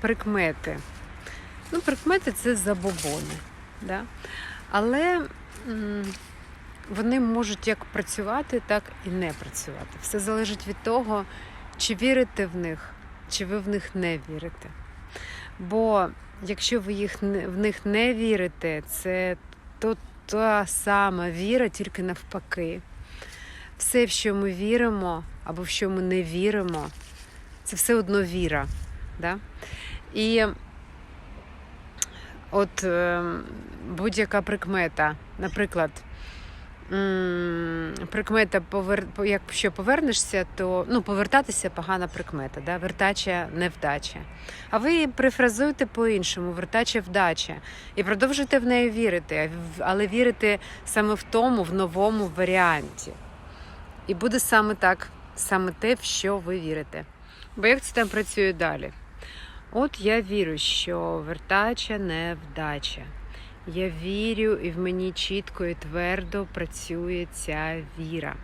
прикмети. Ну, прикмети це забобони. Да? Але вони можуть як працювати, так і не працювати. Все залежить від того, чи вірите в них, чи ви в них не вірите. Бо якщо ви їх в них не вірите, це то та сама віра, тільки навпаки. Все, в що ми віримо, або в що ми не віримо, це все одно віра. Да? І от е, будь-яка прикмета, наприклад, прикмета, повер... якщо повернешся, то ну, повертатися погана прикмета, да? вертача невдача. А ви її прифразуєте по-іншому, вертача вдача. І продовжуєте в неї вірити, але вірите саме в тому, в новому варіанті. І буде саме так, саме те, в що ви вірите. Бо як це там працює далі? От я вірю, що вертача не вдача. Я вірю, і в мені чітко і твердо працює ця віра.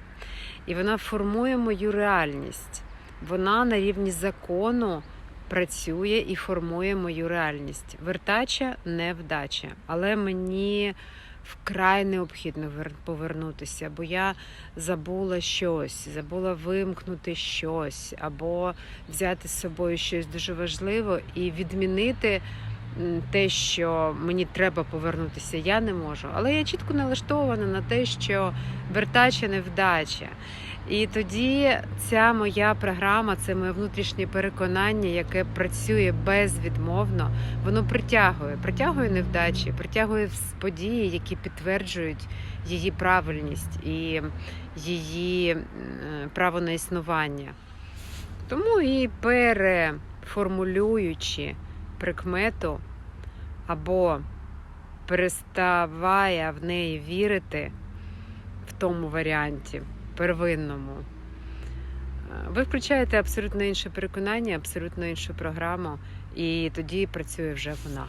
І вона формує мою реальність. Вона на рівні закону працює і формує мою реальність. Вертача не вдача. Але мені вкрай необхідно вер- повернутися, бо я забула щось, забула вимкнути щось, або взяти з собою щось дуже важливе і відмінити те, що мені треба повернутися, я не можу. Але я чітко налаштована на те, що вертача невдача. І тоді ця моя програма, це моє внутрішнє переконання, яке працює безвідмовно, воно притягує, притягує невдачі, притягує події, які підтверджують її правильність і її право на існування. Тому і переформулюючи прикмету або переставая в неї вірити в тому варіанті, первинному, е, ви включаєте абсолютно інше переконання, абсолютно іншу програму, і тоді працює вже вона.